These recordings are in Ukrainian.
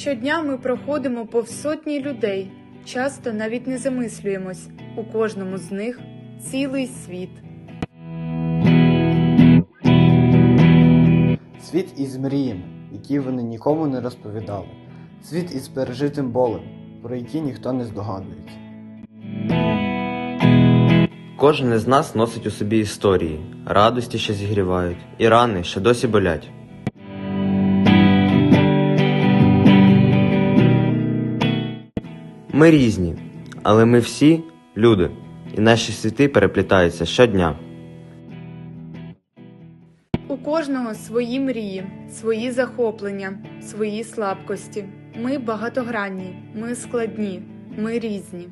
Щодня ми проходимо повз сотні людей. Часто навіть не замислюємось. У кожному з них цілий світ. Світ із мріями, які вони нікому не розповідали. Світ із пережитим болем, про які ніхто не здогадується. Кожен із нас носить у собі історії, радості, що зігрівають, і рани, що досі болять. Ми різні, але ми всі люди, і наші світи переплітаються щодня. У кожного свої мрії, свої захоплення, свої слабкості. Ми багатогранні, ми складні, ми різні.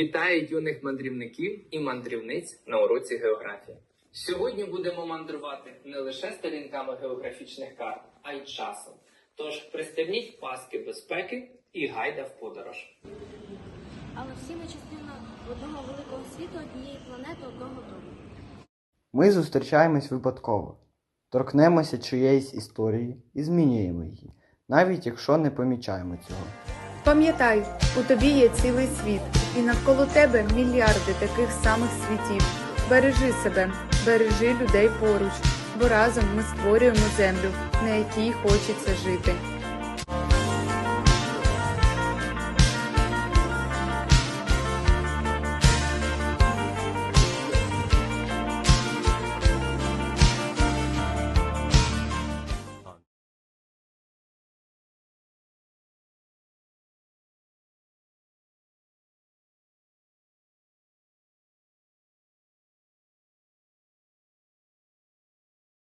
Вітаю юних мандрівників і мандрівниць на уроці географії. Сьогодні будемо мандрувати не лише сторінками географічних карт, а й часом. Тож пристебніть паски безпеки і гайда в подорож. Але всі ми частина одного великого світу, однієї планети, одного дому. Ми зустрічаємось випадково, торкнемося чиєїсь історії і змінюємо її, навіть якщо не помічаємо цього. Пам'ятай, у тобі є цілий світ, і навколо тебе мільярди таких самих світів. Бережи себе, бережи людей поруч, бо разом ми створюємо землю, на якій хочеться жити.